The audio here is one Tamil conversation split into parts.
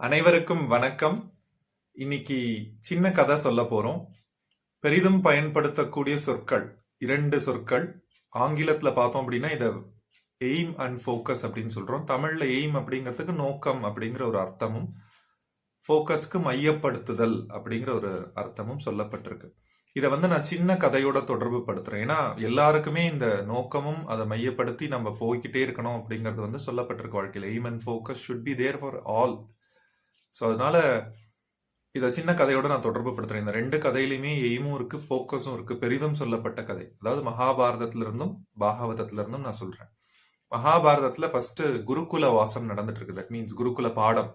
அனைவருக்கும் வணக்கம். இன்னைக்கு சின்ன கதை சொல்ல போறோம். பெரிதும் பயன்படுத்தக்கூடிய சொற்கள் இரண்டு சொற்கள். ஆங்கிலத்துல பார்த்தோம் அப்படின்னா இதை எய்ம் அண்ட் ஃபோக்கஸ் அப்படின்னு சொல்றோம். தமிழ்ல எய்ம் அப்படிங்கிறதுக்கு நோக்கம் அப்படிங்கிற ஒரு அர்த்தமும் ஃபோக்கஸ்க்கு மையப்படுத்துதல் அப்படிங்கிற ஒரு அர்த்தமும் சொல்லப்பட்டிருக்கு. இதை வந்து நான் சின்ன கதையோட தொடர்பு படுத்துறேன். ஏன்னா எல்லாருக்குமே இந்த நோக்கமும் அதை மையப்படுத்தி நம்ம போய்கிட்டே இருக்கணும் அப்படிங்கிறது வந்து சொல்லப்பட்டிருக்கு வாழ்க்கையில். Aim and focus should be there for all so அதனால இதை சின்ன கதையோட நான் தொடர்பு படுத்துறேன். இந்த ரெண்டு கதையிலுமே எய்மும் இருக்கு ஃபோக்கஸும் இருக்கு பெரிதும் சொல்லப்பட்ட கதை. அதாவது மகாபாரதத்துல இருந்தும் பாகவதத்துல இருந்தும் நான் சொல்றேன். மகாபாரதத்துல ஃபர்ஸ்ட் குருகுல வாசம் நடந்துட்டு இருக்கு தட் மீன்ஸ் குருகுல பாடம்.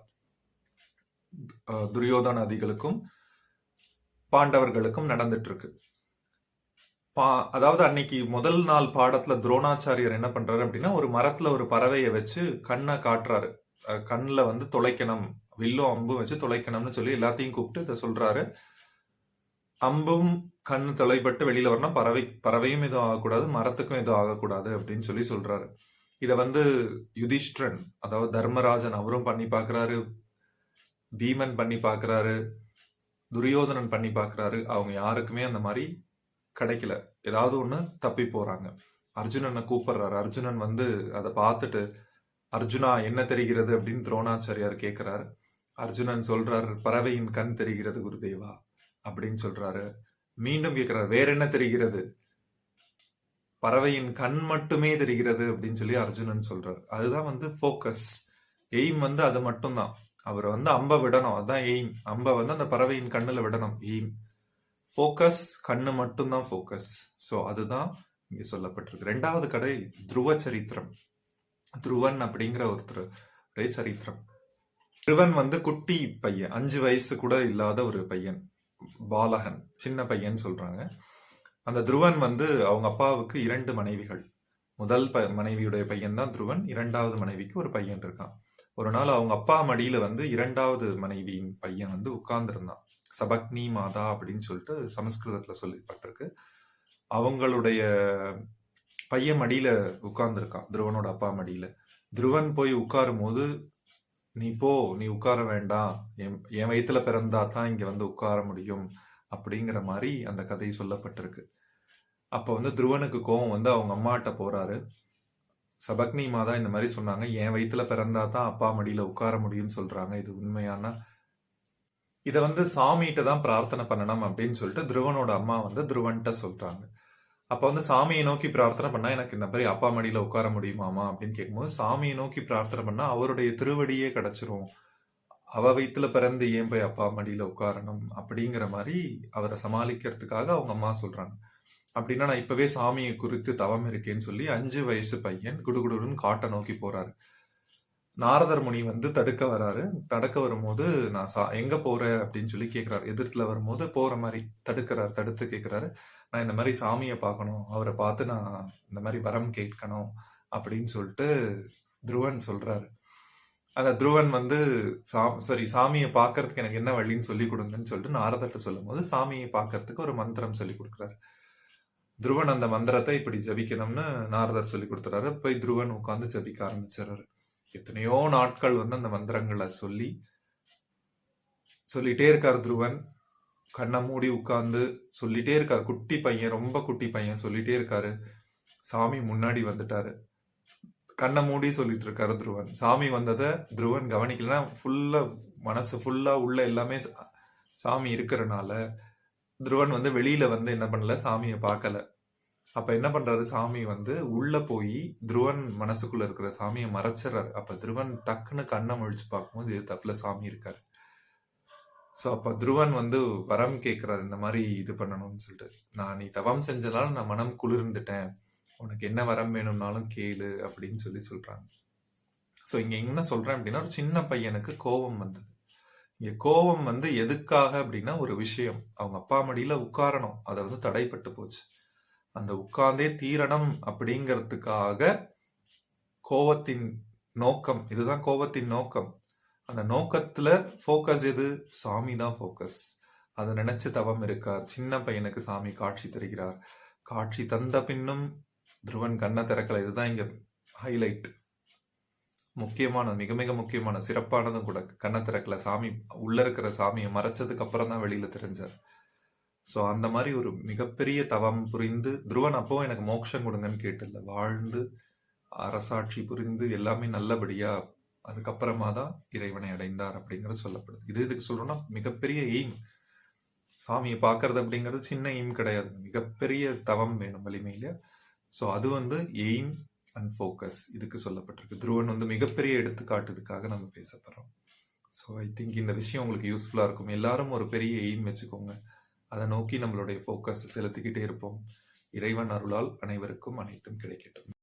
துரியோதன அதிகளுக்கும் பாண்டவர்களுக்கும் நடந்துட்டு இருக்கு பா அதாவது அன்னைக்கு முதல் நாள் பாடத்துல துரோணாச்சாரியர் என்ன பண்றாரு அப்படின்னா ஒரு மரத்துல ஒரு பறவையை வச்சு கண்ணை காட்டுறாரு. கண்ணில் வந்து தொலைக்கணும். வில்லும் அம்பும் வச்சு தொலைக்கணும்னு சொல்லி எல்லாத்தையும் கூப்பிட்டு இதை சொல்றாரு. அம்பும் கண்ணு தொலைப்பட்டு வெளியில வரணும். பறவை பறவையும் எதுவும் ஆகக்கூடாது மரத்துக்கும் எதுவும் ஆகக்கூடாது அப்படின்னு சொல்லி சொல்றாரு. இத வந்து யுதிஷ்டிரன் அதாவது தர்மராஜன் அவரும் பண்ணி பார்க்கறாரு. பீமன் பண்ணி பார்க்கறாரு. துரியோதனன் பண்ணி பார்க்கறாரு. அவங்க யாருக்குமே அந்த மாதிரி கிடைக்கல. ஏதாவது ஒண்ணு தப்பி போறாங்க. அர்ஜுனனை கூப்பிடுறாரு. அர்ஜுனன் வந்து அதை பார்த்துட்டு அர்ஜுனா என்ன தெரிகிறது? அப்படின்னு துரோணாச்சாரியார் கேட்கிறாரு அர்ஜுனன் சொல்றாரு பறவையின் கண் தெரிகிறது குருதேவா அப்படின்னு சொல்றாரு. மீண்டும் கேட்கிறார் வேற என்ன தெரிகிறது? பறவையின் கண் மட்டுமே தெரிகிறது அப்படின்னு சொல்லி அர்ஜுனன் சொல்றாரு. அதுதான் வந்து ஃபோக்கஸ் எய்ம் வந்து அது மட்டும்தான். அவர் வந்து அம்பை விடணும். அதுதான் எய்ம் அம்பை வந்து அந்த பறவையின் கண்ணுல விடணும். எய்ம் ஃபோக்கஸ் கண்ணு மட்டும்தான் ஃபோக்கஸ் ஸோ அதுதான் இங்க சொல்லப்பட்டிருக்கு. ரெண்டாவது கடை துருவ சரித்திரம். துருவன் அப்படிங்கிற ஒருத்தர் சரித்திரம். துருவன் வந்து குட்டி பையன் அஞ்சு வயசு கூட இல்லாத ஒரு பையன் பாலகன் சின்ன பையன் சொல்றாங்க. அந்த துருவன் வந்து அவங்க அப்பாவுக்கு இரண்டு மனைவிகள். முதல் ப மனைவியுடைய பையன் தான் துருவன் இரண்டாவது மனைவிக்கு ஒரு பையன் இருக்கான். ஒரு நாள் அவங்க அப்பா மடியில வந்து இரண்டாவது மனைவியின் பையன் வந்து உட்கார்ந்துருந்தான். சபக்னி மாதா அப்படின்னு சொல்லிட்டு சமஸ்கிருதத்துல சொல்லப்பட்டிருக்கு. அவங்களுடைய பையன் மடியில உட்கார்ந்துருக்கான் துருவனோட அப்பா மடியில. துருவன் போய் உட்காரும் போது நீ போ நீ உட்கார வேண்டாம். என் என் வயிற்றுல பிறந்தா தான் இங்கே வந்து உட்கார முடியும். அப்படிங்கிற மாதிரி அந்த கதை சொல்லப்பட்டிருக்கு. அப்போ வந்து துருவனுக்கு கோவம் வந்து அவங்க அம்மாட்ட போறாரு. சபக்னி மாதா இந்த மாதிரி சொன்னாங்க. என் வயிற்றுல பிறந்தா தான் அப்பா மடியில் உட்கார முடியும்னு சொல்றாங்க. இது உண்மையான? இதை வந்து சாமிகிட்ட தான் பிரார்த்தனை பண்ணணும் அப்படின்னு சொல்லிட்டு துருவனோட அம்மா வந்து துருவன்கிட்ட சொல்றாங்க. அப்போ வந்து சாமியை நோக்கி பிரார்த்தனை பண்ணால் எனக்கு இந்த மாதிரி அப்பா மடியில் உட்கார முடியுமாமா அப்படின்னு கேட்கும்போது சாமியை நோக்கி பிரார்த்தனை பண்ணால் அவருடைய திருவடியே கிடச்சிரும். அவ வயிற்றுல பிறந்து ஏன் போய் அப்பா மடியில் உட்காரணும் அப்படிங்கிற மாதிரி அவரை சமாளிக்கிறதுக்காக அவங்க அம்மா சொல்கிறாங்க அப்படின்னா நான் இப்போவே சாமியை குறித்து தவம் இருக்கேன்னு சொல்லி அஞ்சு வயசு பையன் குடுகுடுன்னு காட்டை நோக்கி போகிறாரு நாரதர் முனி வந்து தடுக்க வராரு. தடுக்க வரும்போது நான் சா எங்க போறேன் அப்படின்னு சொல்லி கேட்கிறாரு எதிர்த்துல வரும்போது போற மாதிரி தடுக்கிறாரு தடுத்து கேட்கிறாரு நான் இந்த மாதிரி சாமியை பார்க்கணும் அவரை பார்த்து நான் இந்த மாதிரி வரம் கேட்கணும். அப்படின்னு சொல்லிட்டு துருவன் சொல்றாரு. அந்த துருவன் வந்து சா சாரி சாமியை பார்க்கறதுக்கு எனக்கு என்ன வழின்னு சொல்லி கொடுங்கன்னு சொல்லிட்டு நாரதர்கிட்ட சொல்லும் போது சாமியை பார்க்கறதுக்கு ஒரு மந்திரம் சொல்லி கொடுக்குறாரு. துருவன் அந்த மந்திரத்தை இப்படி ஜபிக்கணும்னு நாரதர் சொல்லி கொடுத்துறாரு. போய் துருவன் உட்காந்து ஜபிக்க ஆரம்பிச்சிடறாரு. எத்தனையோ நாட்கள் வந்து அந்த மந்திரங்களை சொல்லி சொல்லிட்டே இருக்கார் துருவன். கண்ணை மூடி உட்கார்ந்து சொல்லிட்டே இருக்காரு. குட்டி பையன் ரொம்ப குட்டி பையன் சொல்லிட்டே இருக்காரு. சாமி முன்னாடி வந்துட்டாரு. கண்ணை மூடி சொல்லிட்டு இருக்காரு துருவன். சாமி வந்ததை துருவன் கவனிக்கலன்னா ஃபுல்லா மனசு ஃபுல்லா உள்ள எல்லாமே சாமி இருக்கிறனால துருவன் வந்து வெளியில வந்து என்ன பண்ணல சாமியை பார்க்கல. அப்ப என்ன பண்றாரு? சாமி வந்து உள்ள போய் துருவன் மனசுக்குள்ள இருக்கிற சாமியை மறைச்சிடறாரு. அப்ப துருவன் டக்குன்னு கண்ணை முழிச்சு பார்க்கும்போது இது தப்புல சாமி இருக்காரு. ஸோ அப்ப துருவன் வந்து வரம் கேட்கிறாரு இந்த மாதிரி இது பண்ணணும்னு சொல்லிட்டு. நான் நீ தவம் செஞ்சதால நான் மனம் குளிர்ந்துட்டேன். உனக்கு என்ன வரம் வேணும்னாலும் கேளு அப்படின்னு சொல்லி சொல்றாங்க. ஸோ இங்க என்ன சொல்றேன் அப்படின்னா ஒரு சின்ன பையனுக்கு கோபம் வந்தது. இங்க கோபம் வந்து எதுக்காக அப்படின்னா ஒரு விஷயம். அவங்க அப்பா மடியில உட்காரணும். அதை வந்து தடைப்பட்டு போச்சு. அந்த உட்கார்ந்தே தீரணும் அப்படிங்கிறதுக்காக கோவத்தின் நோக்கம் இதுதான் கோபத்தின் நோக்கம். அந்த நோக்கத்துல ஃபோக்கஸ் எது? சாமி தான் ஃபோக்கஸ் அதை நினைச்சு தவம் இருக்கார். சின்ன பையனுக்கு சாமி காட்சி தருகிறார். காட்சி தந்த பின்னும் துருவன் கண்ணை திறக்கல. இதுதான் இங்க ஹைலைட் முக்கியமான மிக மிக முக்கியமான சிறப்பானதும் கூட. கண்ணை திறக்கல. சாமி உள்ள இருக்கிற சாமியை மறைச்சதுக்கு அப்புறம் தான் வெளியில தெரிஞ்சார். ஸோ அந்த மாதிரி ஒரு மிகப்பெரிய தவம் புரிந்து துருவன் அப்போ எனக்கு மோட்சம் கொடுங்கன்னு கேட்டல வாழ்ந்து அரசாட்சி புரிந்து எல்லாமே நல்லபடியா அதுக்கப்புறமா தான் இறைவனை அடைந்தார் அப்படிங்கிறது சொல்லப்படுது. இது இதுக்கு சொல்றோம்னா மிகப்பெரிய எய்ம் சாமியை பார்க்கறது அப்படிங்கிறது சின்ன எய்ம் கிடையாது. மிகப்பெரிய தவம் வேணும் வலிமையில. ஸோ அது வந்து எய்ம் அண்ட் ஃபோக்கஸ் இதுக்கு சொல்லப்பட்டிருக்கு. துருவன் வந்து மிகப்பெரிய எடுத்துக்காட்டுதுக்காக நம்ம பேசப்படுறோம். ஸோ ஐ திங்க் இந்த விஷயம் உங்களுக்கு யூஸ்ஃபுல்லாக இருக்கும். எல்லாரும் ஒரு பெரிய எய்ம் வச்சுக்கோங்க. அதை நோக்கி நம்மளுடைய ஃபோக்கஸ் செலுத்திக்கிட்டே இருப்போம். இறைவன் அருளால் அனைவருக்கும் அனைத்தும் கிடைக்கட்டும்.